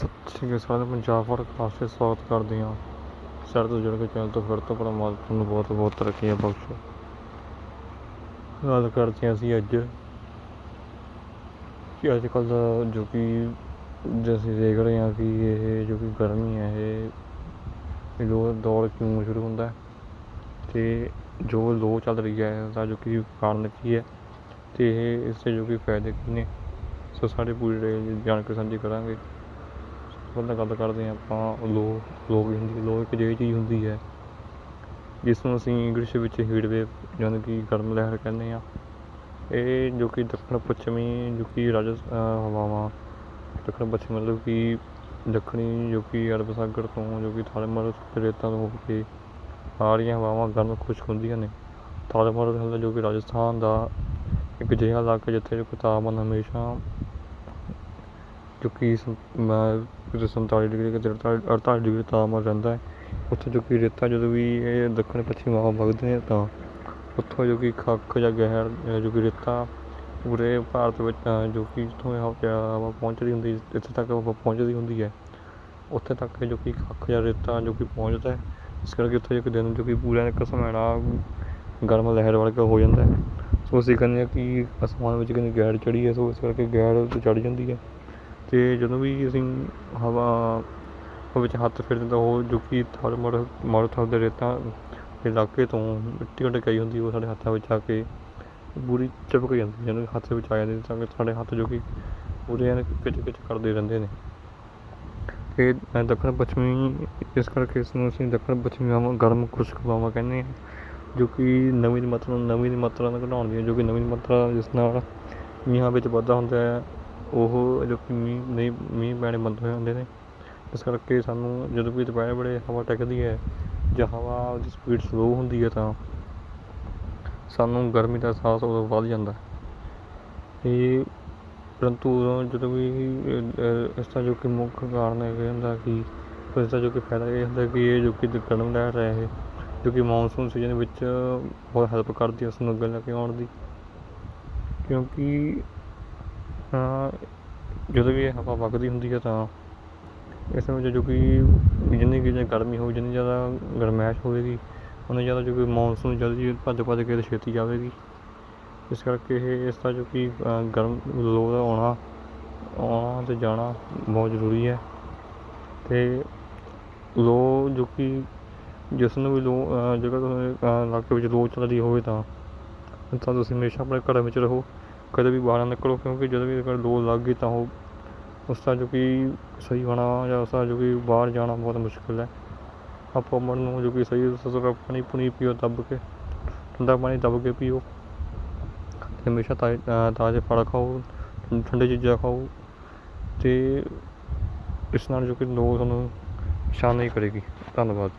ਸਤਿ ਸ਼੍ਰੀ ਅਕਾਲ ਸਾਰਿਆਂ ਪੰਜਾਬ ਫੋਰ ਖਾਸ ਸਵਾਗਤ ਕਰਦੇ ਹਾਂ। ਸਾਡੇ ਤੋਂ ਜੁੜ ਕੇ ਚੈਨਲ ਤੋਂ ਫਿਰ ਤੋਂ ਪਰਮਾਤਮਾ ਨੂੰ ਬਹੁਤ ਬਹੁਤ ਤਰੱਕੀਆਂ ਬਖਸ਼ੇ ਗੱਲ ਕਰਦੇ ਹਾਂ ਅਸੀਂ ਅੱਜ ਕਿ ਅੱਜ ਕੱਲ ਜੋ ਕਿ ਜੋ ਅਸੀਂ ਦੇਖ ਰਹੇ ਹਾਂ ਕਿ ਇਹ ਜੋ ਕਿ ਗਰਮੀ ਹੈ, ਇਹ ਲੋ ਦੌਰ ਕਿਉਂ ਸ਼ੁਰੂ ਹੁੰਦਾ ਹੈ? ਤੇ ਜੋ ਲੋ ਚੱਲ ਰਹੀ ਹੈ ਦਾ ਜੋ ਕਿ ਕਾਰਨ ਕੀ ਹੈ? ਤੇ ਇਹ ਇਸ ਦੇ ਜੋ ਕਿ ਫਾਇਦੇ ਕੀ ਨੇ ਸੋ ਸਾਰੇ ਪੂਰੀ ਜਾਣਕਾਰੀ ਸਾਂਝੀ ਕਰਾਂਗੇ। ਪਹਿਲਾਂ ਗੱਲ ਕਰਦੇ ਹਾਂ ਆਪਾਂ ਲੋ ਲੋ ਕੀ ਹੁੰਦੀ ਲੋ ਇੱਕ ਅਜਿਹੀ ਚੀਜ਼ ਹੁੰਦੀ ਹੈ, ਜਿਸ ਨੂੰ ਅਸੀਂ ਇੰਗਲਿਸ਼ ਵਿੱਚ ਹੀਟ ਵੇਵ ਯਾਨੀ ਕਿ ਗਰਮ ਲਹਿਰ ਕਹਿੰਦੇ ਹਾਂ। ਇਹ ਜੋ ਕਿ ਦੱਖਣ ਪੱਛਮੀ ਜੋ ਕਿ ਰਾਜਸ ਹਵਾਵਾਂ, ਦੱਖਣ ਪੱਛਮੀ ਮਤਲਬ ਕਿ ਦੱਖਣੀ ਜੋ ਕਿ ਅਰਬ ਸਾਗਰ ਤੋਂ ਜੋ ਕਿ ਥਾਲਮਰ ਰੇਤਾਂ ਤੋਂ ਹੋ ਕੇ ਆ ਰਹੀਆਂ ਹਵਾਵਾਂ ਗਰਮ ਖੁਸ਼ਕ ਹੁੰਦੀਆਂ ਨੇ। ਥਾਲਮਰ ਹੁੰਦਾ ਜੋ ਕਿ ਰਾਜਸਥਾਨ ਦਾ ਇੱਕ ਅਜਿਹਾ ਇਲਾਕਾ ਜਿੱਥੇ ਜੋ ਕਿ ਤਾਪਮਾਨ ਹਮੇਸ਼ਾ ਜੋ ਕਿ ਕਿਤੇ ਸੰਤਾਲੀ ਡਿਗਰੀ, ਕਿਤੇ ਅੜਤਾਲੀ ਅੜਤਾਲੀ ਡਿਗਰੀ ਤਾਪਮਾਨ ਰਹਿੰਦਾ ਹੈ। ਉੱਥੇ ਜੋ ਕਿ ਰੇਤਾ ਜਦੋਂ ਵੀ ਇਹ ਦੱਖਣ ਪੱਛਮੀ ਹਵਾ ਵਗਦੇ ਨੇ ਤਾਂ ਉੱਥੋਂ ਜੋ ਕਿ ਖੱਕ ਜਾਂ ਗਹਿਰ ਜੋ ਕਿ ਰੇਤਾ ਪੂਰੇ ਭਾਰਤ ਵਿੱਚ ਜੋ ਕਿ ਜਿੱਥੋਂ ਇਹ ਹਵਾ ਪਹੁੰਚਦੀ ਹੁੰਦੀ, ਇੱਥੇ ਤੱਕ ਹਵਾ ਪਹੁੰਚਦੀ ਹੁੰਦੀ ਹੈ, ਉੱਥੇ ਤੱਕ ਜੋ ਕਿ ਖੱਕ ਜਾਂ ਰੇਤਾ ਜੋ ਕਿ ਪਹੁੰਚਦਾ ਇਸ ਕਰਕੇ ਉੱਥੇ ਇੱਕ ਦਿਨ ਜੋ ਕਿ ਪੂਰਾ ਇੱਕ ਸਮੈਣਾ ਗਰਮ ਲਹਿਰ ਵਰਗਾ ਹੋ ਜਾਂਦਾ ਸੋ ਅਸੀਂ ਕਹਿੰਦੇ ਹਾਂ ਕਿ ਅਸਮਾਨ ਵਿੱਚ ਕਿੰਨੀ ਗੈਰ ਚੜੀ ਹੈ, ਸੋ ਇਸ ਕਰਕੇ ਗੈਰ ਚੜ ਜਾਂਦੀ ਹੈ। ਅਤੇ ਜਦੋਂ ਵੀ ਅਸੀਂ ਹਵਾ ਵਿੱਚ ਹੱਥ ਫੇਰਦੇ ਤਾਂ ਉਹ ਜੋ ਕਿ ਥਰ ਮਰ ਮਾਰੂਥਲ ਦੇ ਰੇਤਾਂ ਇਲਾਕੇ ਤੋਂ ਮਿੱਟੀ ਢਕਾਈ ਹੁੰਦੀ, ਉਹ ਸਾਡੇ ਹੱਥਾਂ ਵਿੱਚ ਆ ਕੇ ਪੂਰੀ ਚਿਪਕ ਜਾਂਦੀ ਜਦੋਂ ਹੱਥ ਵਿੱਚ ਆ ਜਾਂਦੀ ਤਾਂ ਕਿ ਸਾਡੇ ਹੱਥ ਜੋ ਕਿ ਪੂਰੇ ਐਨ ਕਿਚ ਕਿਚ ਕਰਦੇ ਰਹਿੰਦੇ ਨੇ। ਇਹ ਦੱਖਣ ਪੱਛਮੀ, ਇਸ ਕਰਕੇ ਇਸ ਨੂੰ ਅਸੀਂ ਦੱਖਣ ਪੱਛਮੀ ਹਵਾ, ਗਰਮ ਖੁਸ਼ਕ ਹਵਾਵਾਂ ਕਹਿੰਦੇ ਹਾਂ, ਜੋ ਕਿ ਨਵੀਂ ਦੀ ਮਾਤਰਾ ਨੂੰ ਨਮੀ ਦੀ ਮਾਤਰਾ ਨੂੰ ਘਟਾਉਣ ਦੀ ਜੋ ਕਿ ਨਵੀਂ ਮਾਤਰਾ ਜਿਸ ਨਾਲ ਮੀਂਹਾਂ ਵਿੱਚ ਵਾਧਾ ਹੁੰਦਾ ਹੈ ਉਹ ਜੋ ਕਿ ਮੀਂਹ, ਨਹੀਂ, ਮੀਂਹ ਪੈਣੇ ਬੰਦ ਹੋ ਜਾਂਦੇ ਨੇ। ਇਸ ਕਰਕੇ ਸਾਨੂੰ ਜਦੋਂ ਵੀ ਦੁਪਹਿਰ ਵੇਲੇ ਹਵਾ ਟਿਕਦੀ ਹੈ ਜਾਂ ਹਵਾ ਦੀ ਸਪੀਡ ਸਲੋ ਹੁੰਦੀ ਹੈ ਤਾਂ ਸਾਨੂੰ ਗਰਮੀ ਦਾ ਅਹਿਸਾਸ ਉਦੋਂ ਵੱਧ ਜਾਂਦਾ ਹੈ। ਇਹ ਪਰੰਤੂ ਉਦੋਂ ਜਦੋਂ ਵੀ ਇਸ ਦਾ ਜੋ ਕਿ ਮੁੱਖ ਕਾਰਨ ਇਹ ਹੁੰਦਾ ਕਿ, ਇਸ ਦਾ ਜੋ ਕਿ ਫਾਇਦਾ ਇਹ ਹੁੰਦਾ ਕਿ ਇਹ ਜੋ ਕਿ ਗਰਮ ਲਹਿਰ ਹੈ ਇਹ, ਜੋ ਕਿ ਮੌਨਸੂਨ ਸੀਜ਼ਨ ਵਿੱਚ ਬਹੁਤ ਹੈਲਪ ਕਰਦੀ ਹੈ ਉਸ ਨੂੰ ਅੱਗੇ ਲੈ ਕੇ ਆਉਣ ਦੀ। ਕਿਉਂਕਿ ਜਦੋਂ ਵੀ ਇਹ ਹਵਾ ਵਗਦੀ ਹੁੰਦੀ ਹੈ ਤਾਂ ਇਸ ਵਿੱਚ ਜੋ ਕਿ ਜਿੰਨੀ ਕੁ ਗਰਮੀ ਹੋਵੇ ਜਿੰਨੀ ਜ਼ਿਆਦਾ ਗਰਮੈਸ਼ ਹੋਵੇਗੀ ਉਨੀ ਜ਼ਿਆਦਾ ਜੋ ਕਿ ਮੌਨਸੂਨ ਜਲਦੀ ਭੱਜ ਭੱਜ ਕੇ ਤੇ ਛੇਤੀ ਜਾਵੇਗੀ। ਇਸ ਕਰਕੇ ਇਹ ਇਸ ਦਾ ਜੋ ਕਿ ਗਰਮ ਲੋ ਦਾ ਆਉਣਾ ਆਉਣਾ ਅਤੇ ਜਾਣਾ ਬਹੁਤ ਜ਼ਰੂਰੀ ਹੈ। ਅਤੇ ਲੋ ਜੋ ਕਿ ਜਿਸ ਨੂੰ ਵੀ ਲੋ ਅ, ਜੇਕਰ ਇਲਾਕੇ ਵਿੱਚ ਲੋ ਚੱਲਦੀ ਹੋਵੇ ਤਾਂ ਤਾਂ ਤੁਸੀਂ ਹਮੇਸ਼ਾ ਆਪਣੇ ਘਰਾਂ ਵਿੱਚ ਰਹੋ। ਕਦੇ ਵੀ ਬਾਹਰ ਨਾ ਨਿਕਲੋ ਕਿਉਂਕਿ ਜਦੋਂ ਵੀ ਅਗਰ ਲੋ ਲੱਗ ਗਈ ਤਾਂ ਉਹ ਉਸਦਾ ਜੋ ਕਿ ਸਹੀ ਹੋਣਾ ਜਾਂ ਉਸਦਾ ਜੋ ਕਿ ਬਾਹਰ ਜਾਣਾ ਬਹੁਤ ਮੁਸ਼ਕਿਲ ਹੈ। ਆਪਾਂ ਮਨ ਨੂੰ ਜੋ ਕਿ ਸਹੀ ਸੁਸਰਾ ਪਾਣੀ ਪੁਣੀ ਪੀਓ ਦੱਬ ਕੇ ਠੰਡਾ ਪਾਣੀ ਦੱਬ ਕੇ ਪੀਓ। ਅਤੇ ਹਮੇਸ਼ਾ ਤਾਜ਼ੇ ਅ, ਫਲ ਖਾਓ ਠੰਡੇ ਚੀਜ਼ਾਂ ਖਾਓ। ਅਤੇ ਇਸ ਨਾਲ ਜੋ ਕਿ ਲੋ ਤੁਹਾਨੂੰ ਸ਼ਾਨ ਨਹੀਂ ਕਰੇਗੀ। ਧੰਨਵਾਦ।